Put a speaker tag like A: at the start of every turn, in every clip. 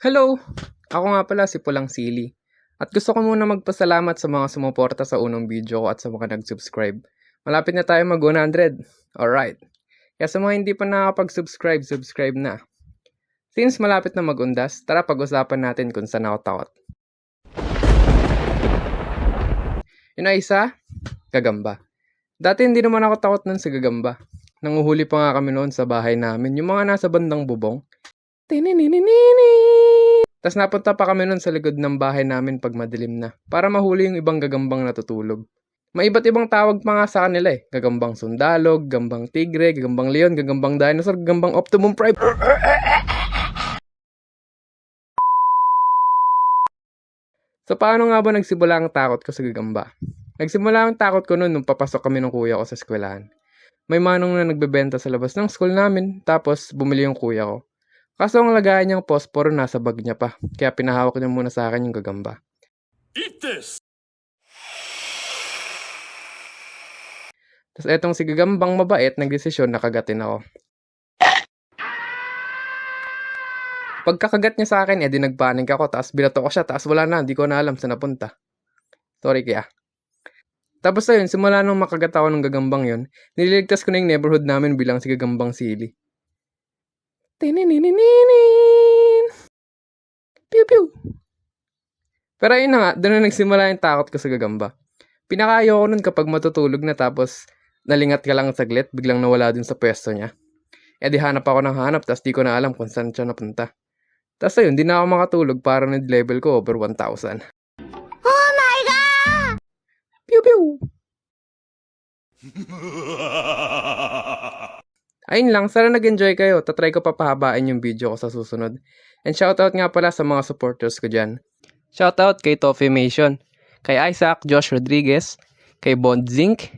A: Hello! Ako nga pala si Pulang Sili. At gusto ko muna magpasalamat sa mga sumuporta sa unang video ko at sa mga nag-subscribe. Malapit na tayo mag 100. Alright. Kaya sa mga hindi pa nakapag-subscribe, subscribe na. Since malapit na magundas, tara pag-usapan natin kung saan ako takot. Yun na isa, gagamba. Dati hindi naman ako takot nun sa gagamba. Nanguhuli pa nga kami noon sa bahay namin, yung mga nasa bandang bubong. Tinininini. Tapos napunta pa kami nun sa likod ng bahay namin pag madilim na, para mahuli yung ibang gagambang natutulog. May iba't ibang tawag pa nga sa kanila eh. Gagambang sundalog, gagambang tigre, gagambang leon, gagambang dinosaur, gagambang optimum prime. So paano nga ba nagsimula ang takot ko sa gagamba? Nagsimula ang takot ko noon nung papasok kami ng kuya ko sa eskwelahan. May manong na nagbebenta sa labas ng school namin, tapos bumili yung kuya ko. Kaso ang lagayan niyang posporo nasa bag niya pa, kaya pinahawak niya muna sa akin yung gagamba.
B: Eat this!
A: Tapos etong si gagambang mabait, nagdesisyon na kagatin ako. Pagkakagat niya sa akin, edi nagpanik ako, tapos binato ko siya, tapos wala na, hindi ko na alam saan napunta. Sorry kaya. Tapos ayun, simula nung makagat ako ng gagambang yun, nililigtas ko na yung neighborhood namin bilang si gagambang sili. Pew pew! Pero ayun na nga, doon na nagsimula yung takot ko sa gagamba. Pinakayo ko nun kapag matutulog na tapos nalingat ka lang saglit, biglang nawala dun sa pwesto niya. E di hanap ako ng hanap, tapos di ko na alam kung saan siya napunta. Tapos ayun, di na ako makatulog para na-level ko over 1,000.
C: Oh my god!
A: Pew pew! Ayun lang, sana nag-enjoy kayo. Tatry ko papahabain yung video ko sa susunod. And shoutout nga pala sa mga supporters ko dyan. Shoutout kay Toffeemation, kay Isaac Josh Rodriguez, kay Bond Zinc,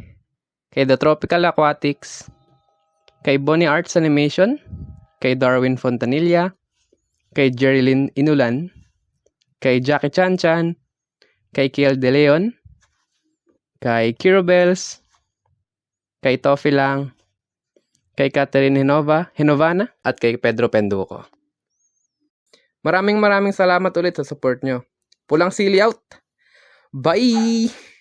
A: kay The Tropical Aquatics, kay Bonnie Arts Animation, kay Darwin Fontanilla, kay Jerilyn Inulan, kay Jackie Chan Chan, kay Kiel De Leon, kay Kirobels, kay Toffee Lang, kay Catherine Hinova, Hinovana, at kay Pedro Penduko. Maraming maraming salamat ulit sa support nyo. Pulang sili out! Bye!